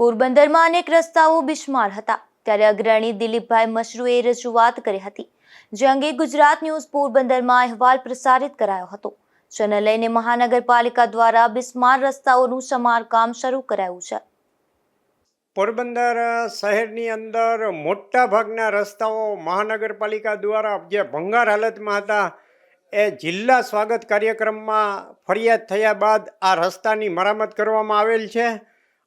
પોરબંદરમાં અનેક રસ્તાઓ બિસ્માર હતા. ત્યારે અગ્રણી દિલીપભાઈ મશરૂએ રજૂઆત કરી હતી, જે અંગે ગુજરાત ન્યૂઝ પોરબંદરમાં અહેવાલ પ્રસારિત કરાયો હતો. જેને લઈને મહાનગરપાલિકા દ્વારા બિસ્માર રસ્તાઓનું સમારકામ શરૂ કરાયું છે. પોરબંદર શહેરની અંદર મોટા ભાગના રસ્તાઓ મહાનગરપાલિકા દ્વારા જે ભંગાર હાલતમાં હતા, એ જિલ્લા સ્વાગત કાર્યક્રમમાં ફરિયાદ થયા બાદ આ રસ્તાની મરામત કરવામાં આવેલ છે.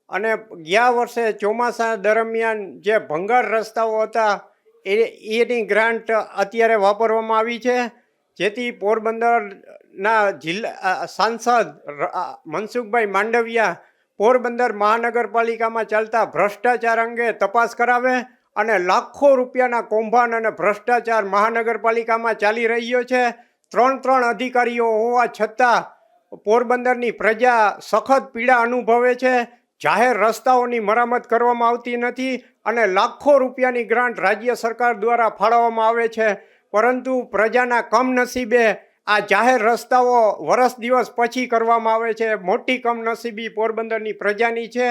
અને ગયા વર્ષે ચોમાસા દરમિયાન જે ભંગાર રસ્તાઓ હતા, એ, એની ગ્રાન્ટ અત્યારે વાપરવામાં આવી છે. જેથી પોરબંદરના જિલ્લા સાંસદ મનસુખભાઈ માંડવિયા પોરબંદર મહાનગરપાલિકામાં ચાલતા ભ્રષ્ટાચાર અંગે તપાસ કરાવે અને લાખો રૂપિયાના કૌભાંડ અને ભ્રષ્ટાચાર મહાનગરપાલિકામાં ચાલી રહ્યો છે. ત્રણ ત્રણ અધિકારીઓ હોવા છતાં પોરબંદરની પ્રજા સખત પીડા અનુભવે છે. જાહેર રસ્તાઓની મરામત કરવામાં આવતી નથી અને લાખો રૂપિયાની ગ્રાન્ટ રાજ્ય સરકાર દ્વારા ફાળવવામાં આવે છે. પરંતુ પ્રજાના કમનસીબે આ જાહેર રસ્તાઓ વરસ દિવસ પછી કરવામાં આવે છે. મોટી કમનસીબી પોરબંદરની પ્રજાની છે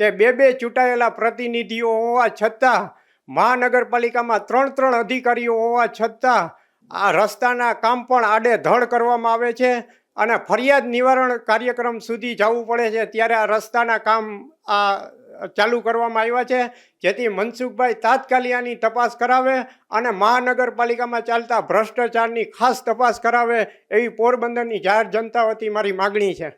કે બે બે ચૂંટાયેલા પ્રતિનિધિઓ હોવા છતાં મહાનગરપાલિકામાં ત્રણ ત્રણ અધિકારીઓ હોવા છતાં આ રસ્તાના કામ પણ આડે ધડ કરવામાં આવે છે. અને ફરિયાદ નિવારણ કાર્યક્રમ સુધી જવું પડે છે. ત્યારે આ રસ્તાના કામ આ ચાલુ કરવામાં આવ્યા છે. જેથી મનસુખભાઈ તાત્કાલિક આની તપાસ કરાવે અને મહાનગરપાલિકામાં ચાલતા ભ્રષ્ટાચારની ખાસ તપાસ કરાવે એવી પોરબંદરની જાહેર જનતા વતી મારી માગણી છે.